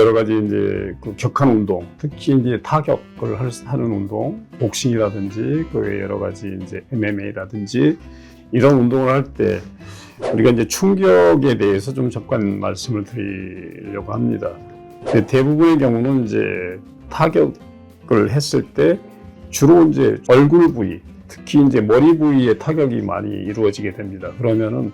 여러 가지 이제 그 격한 운동, 특히 이제 타격을 하는 운동, 복싱이라든지 그 여러 가지 이제 MMA라든지 이런 운동을 할 때 우리가 이제 충격에 대해서 좀 잠깐 말씀을 드리려고 합니다. 대부분의 경우는 이제 타격을 했을 때 주로 이제 얼굴 부위, 특히 이제 머리 부위에 타격이 많이 이루어지게 됩니다. 그러면은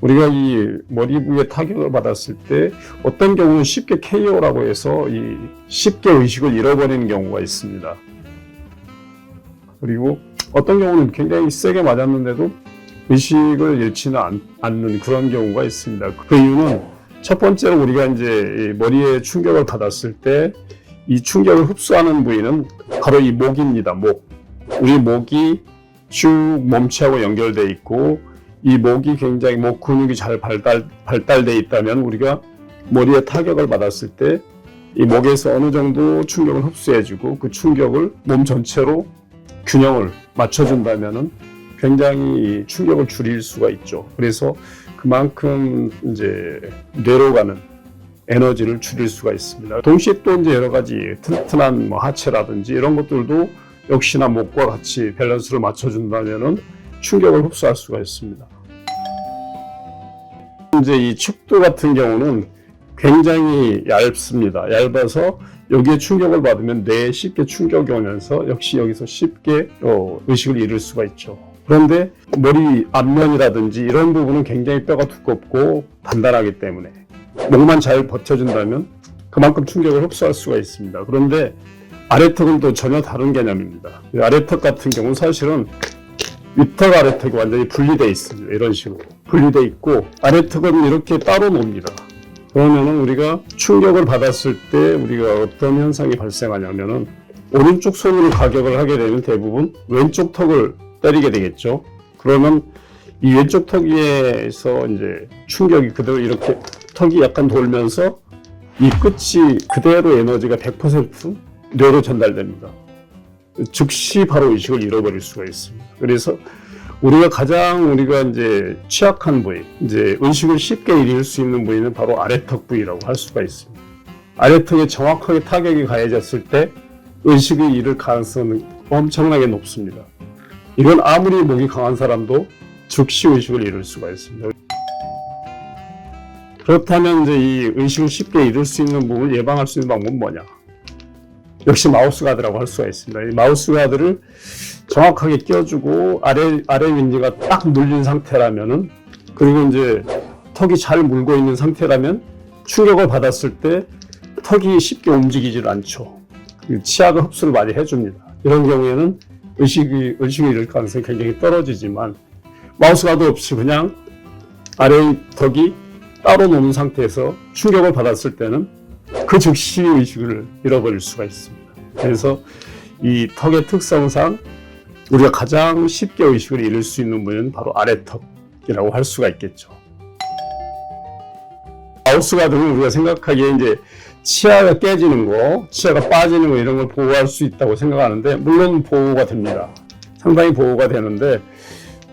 우리가 이 머리 부위에 타격을 받았을 때 어떤 경우는 쉽게 KO라고 해서 이 쉽게 의식을 잃어버리는 경우가 있습니다. 그리고 어떤 경우는 굉장히 세게 맞았는데도 의식을 잃지는 않, 않는 그런 경우가 있습니다. 그 이유는 첫 번째로 우리가 이제 이 머리에 충격을 받았을 때 이 충격을 흡수하는 부위는 바로 이 목입니다. 목. 우리 목이 쭉 몸체하고 연결돼 있고 이 목이 굉장히 목 근육이 잘 발달 발달돼 있다면 우리가 머리에 타격을 받았을 때 이 목에서 어느 정도 충격을 흡수해주고 그 충격을 몸 전체로 균형을 맞춰준다면은 굉장히 이 충격을 줄일 수가 있죠. 그래서 그만큼 이제 뇌로 가는 에너지를 줄일 수가 있습니다. 동시에 또 이제 여러 가지 튼튼한 뭐 하체라든지 이런 것들도 역시나 목과 같이 밸런스를 맞춰준다면은 충격을 흡수할 수가 있습니다. 이제 이 척도 같은 경우는 굉장히 얇습니다. 얇아서 여기에 충격을 받으면 뇌에 쉽게 충격이 오면서 역시 여기서 쉽게 어, 의식을 잃을 수가 있죠. 그런데 머리 앞면이라든지 이런 부분은 굉장히 뼈가 두껍고 단단하기 때문에 목만 잘 버텨준다면 그만큼 충격을 흡수할 수가 있습니다. 그런데 아래턱은 또 전혀 다른 개념입니다. 이 아래턱 같은 경우는 사실은 윗턱 아래턱이 완전히 분리되어 있습니다. 이런 식으로 분리되어 있고 아래턱은 이렇게 따로 놉니다. 그러면은 우리가 충격을 받았을 때 우리가 어떤 현상이 발생하냐면은 오른쪽 손으로 가격을 하게 되면 대부분 왼쪽 턱을 때리게 되겠죠. 그러면 이 왼쪽 턱에서 이제 충격이 그대로 이렇게 턱이 약간 돌면서 이 끝이 그대로 에너지가 100% 뇌로 전달됩니다. 즉시 바로 의식을 잃어버릴 수가 있습니다. 그래서 우리가 가장 우리가 이제 취약한 부위, 이제 의식을 쉽게 잃을 수 있는 부위는 바로 아래턱 부위라고 할 수가 있습니다. 아래턱에 정확하게 타격이 가해졌을 때 의식을 잃을 가능성은 엄청나게 높습니다. 이건 아무리 목이 강한 사람도 즉시 의식을 잃을 수가 있습니다. 그렇다면 이제 이 의식을 쉽게 잃을 수 있는 부분을 예방할 수 있는 방법은 뭐냐? 역시 마우스 가드라고 할 수가 있습니다. 이 마우스 가드를 정확하게 끼워주고 아래 아래 윈지가 딱 눌린 상태라면은 그리고 이제 턱이 잘 물고 있는 상태라면 충격을 받았을 때 턱이 쉽게 움직이질 않죠. 그 치아가 흡수를 많이 해줍니다. 이런 경우에는 의식이 의식을 잃을 가능성이 굉장히 떨어지지만 마우스 가드 없이 그냥 아래 턱이 따로 노는 상태에서 충격을 받았을 때는 그 즉시 의식을 잃어버릴 수가 있습니다. 그래서 이 턱의 특성상 우리가 가장 쉽게 의식을 잃을 수 있는 부위는 바로 아래턱이라고 할 수가 있겠죠. 마우스 가드는 우리가 생각하기에 이제 치아가 깨지는 거, 치아가 빠지는 거 이런 걸 보호할 수 있다고 생각하는데 물론 보호가 됩니다. 상당히 보호가 되는데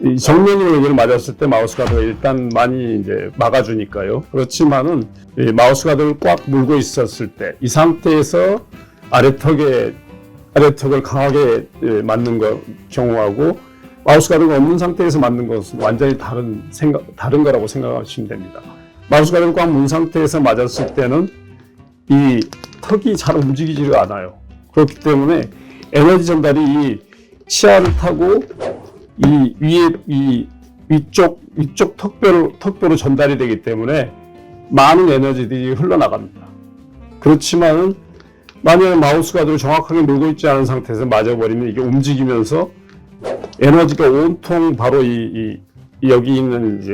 이 정면으로 여기를 맞았을 때 마우스 가드가 일단 많이 이제 막아주니까요. 그렇지만은 이 마우스 가드를 꽉 물고 있었을 때 이 상태에서 아래턱에 아래턱을 강하게 예, 맞는 거 경우하고 마우스 가드가 없는 상태에서 맞는 것은 완전히 다른 생각 다른 거라고 생각하시면 됩니다. 마우스 가드를 꽉 문 상태에서 맞았을 때는 이 턱이 잘 움직이지가 않아요. 그렇기 때문에 에너지 전달이 이 치아를 타고 이 위에 이 위쪽 위쪽 턱뼈로 턱뼈로 전달이 되기 때문에 많은 에너지들이 흘러나갑니다. 그렇지만은 만약에 마우스 가드를 정확하게 물고 있지 않은 상태에서 맞아버리면 이게 움직이면서 에너지가 온통 바로 이, 이 여기 있는 이제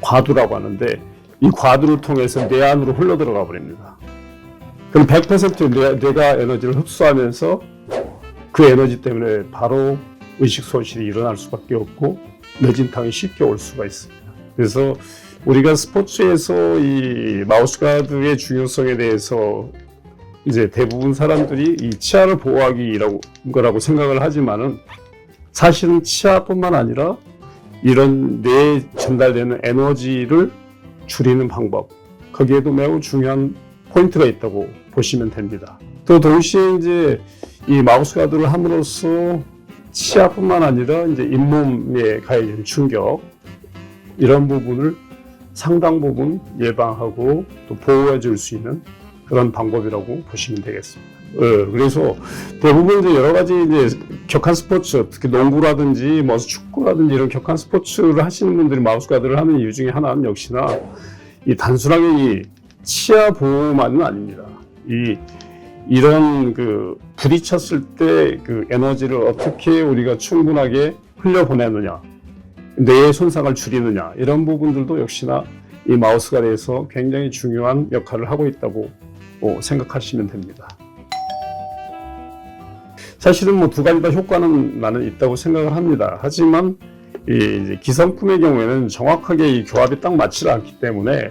과두라고 하는데 이 과두를 통해서 뇌 안으로 흘러 들어가 버립니다. 그럼 100% 뇌, 뇌가 에너지를 흡수하면서 그 에너지 때문에 바로 의식 소실이 일어날 수밖에 없고 뇌진탕이 쉽게 올 수가 있습니다. 그래서 우리가 스포츠에서 이 마우스 가드의 중요성에 대해서 이제 대부분 사람들이 이 치아를 보호하기라고 거라고 생각을 하지만은 사실은 치아뿐만 아니라 이런 뇌에 전달되는 에너지를 줄이는 방법 거기에도 매우 중요한 포인트가 있다고 보시면 됩니다. 또 동시에 이제 이 마우스 가드를 함으로써 치아뿐만 아니라 이제 잇몸에 가해진 충격 이런 부분을 상당 부분 예방하고 또 보호해 줄 수 있는 그런 방법이라고 보시면 되겠습니다. 어, 그래서 대부분 이제 여러 가지 이제 격한 스포츠, 특히 농구라든지 뭐 축구라든지 이런 격한 스포츠를 하시는 분들이 마우스 가드를 하는 이유 중에 하나는 역시나 이 단순하게 이 치아 보호만은 아닙니다. 이 이런 그 부딪혔을 때 그 에너지를 어떻게 우리가 충분하게 흘려보내느냐, 뇌의 손상을 줄이느냐 이런 부분들도 역시나 이 마우스 가드에서 굉장히 중요한 역할을 하고 있다고 어, 생각하시면 됩니다. 사실은 뭐 두 가지 다 효과는 나는 있다고 생각을 합니다. 하지만 이 기성품의 경우에는 정확하게 이 교합이 딱 맞지 않기 때문에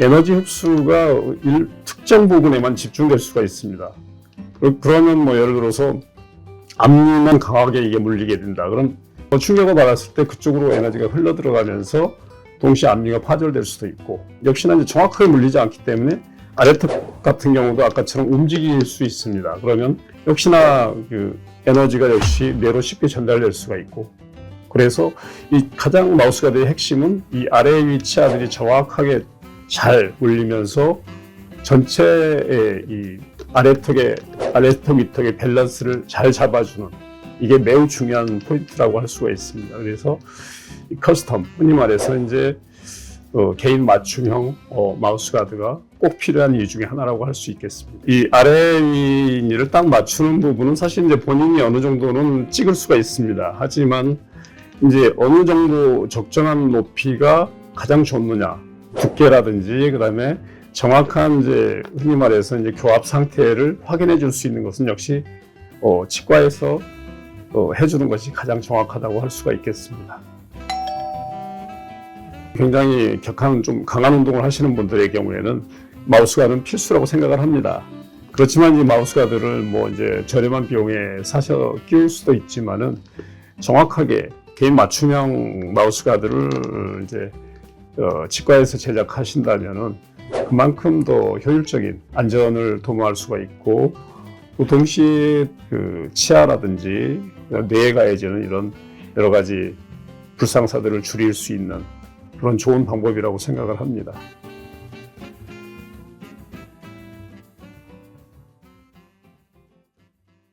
에너지 흡수가 일, 특정 부분에만 집중될 수가 있습니다. 그- 그러면 뭐 예를 들어서 앞니만 강하게 이게 물리게 된다. 그럼 뭐 충격을 받았을 때 그쪽으로 에너지가 흘러 들어가면서 동시에 앞니가 파절될 수도 있고 역시나 이제 정확하게 물리지 않기 때문에 아래턱 같은 경우도 아까처럼 움직일 수 있습니다. 그러면 역시나 그 에너지가 역시 뇌로 쉽게 전달될 수가 있고 그래서 이 가장 마우스 가드의 핵심은 이 아래 위 치 아들이 정확하게 잘 물리면서 전체의 이 아래턱의 아래턱 위턱의 밸런스를 잘 잡아주는 이게 매우 중요한 포인트라고 할 수가 있습니다. 그래서 이 커스텀 흔히 말해서 이제 어, 개인 맞춤형 어, 마우스 가드가 꼭 필요한 이유 중에 하나라고 할 수 있겠습니다. 이 아래 위를 딱 맞추는 부분은 사실 이제 본인이 어느 정도는 찍을 수가 있습니다. 하지만 이제 어느 정도 적정한 높이가 가장 좋느냐 두께라든지 그다음에 정확한 이제 흔히 말해서 이제 교합 상태를 확인해 줄 수 있는 것은 역시 어, 치과에서 어, 해주는 것이 가장 정확하다고 할 수가 있겠습니다. 굉장히 격한 좀 강한 운동을 하시는 분들의 경우에는 마우스 가드는 필수라고 생각을 합니다. 그렇지만 이 마우스 가드를 뭐 이제 저렴한 비용에 사셔 끼울 수도 있지만은 정확하게 개인 맞춤형 마우스 가드를 이제 어, 치과에서 제작하신다면은 그만큼 더 효율적인 안전을 도모할 수가 있고 또 동시에 그 치아라든지 뇌에 가해지는 이런 여러 가지 불상사들을 줄일 수 있는 그런 좋은 방법이라고 생각을 합니다.